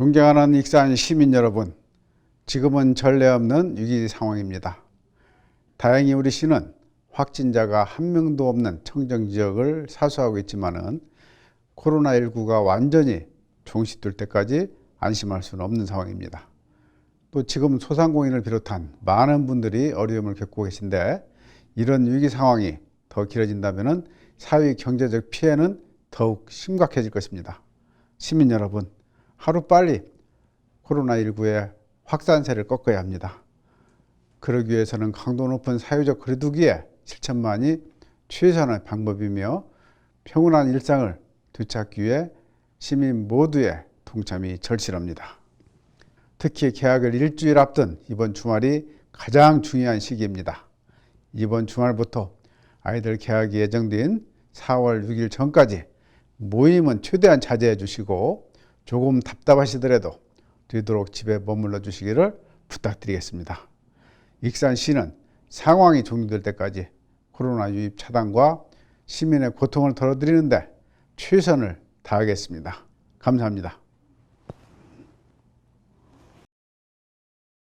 존경하는 익산 시민 여러분, 지금은 전례 없는 위기 상황입니다. 다행히 우리 시는 확진자가 한 명도 없는 청정 지역을 사수하고 있지만은 코로나19가 완전히 종식될 때까지 안심할 수는 없는 상황입니다. 또 지금 소상공인을 비롯한 많은 분들이 어려움을 겪고 계신데 이런 위기 상황이 더 길어진다면 사회 경제적 피해는 더욱 심각해질 것입니다. 시민 여러분, 하루빨리 코로나19의 확산세를 꺾어야 합니다. 그러기 위해서는 강도 높은 사회적 거리두기의 실천만이 최선의 방법이며 평온한 일상을 되찾기 위해 시민 모두의 동참이 절실합니다. 특히 개학을 일주일 앞둔 이번 주말이 가장 중요한 시기입니다. 이번 주말부터 아이들 개학이 예정된 4월 6일 전까지 모임은 최대한 자제해 주시고 조금 답답하시더라도 되도록 집에 머물러 주시기를 부탁드리겠습니다. 익산시는 상황이 종료될 때까지 코로나 유입 차단과 시민의 고통을 덜어드리는데 최선을 다하겠습니다. 감사합니다.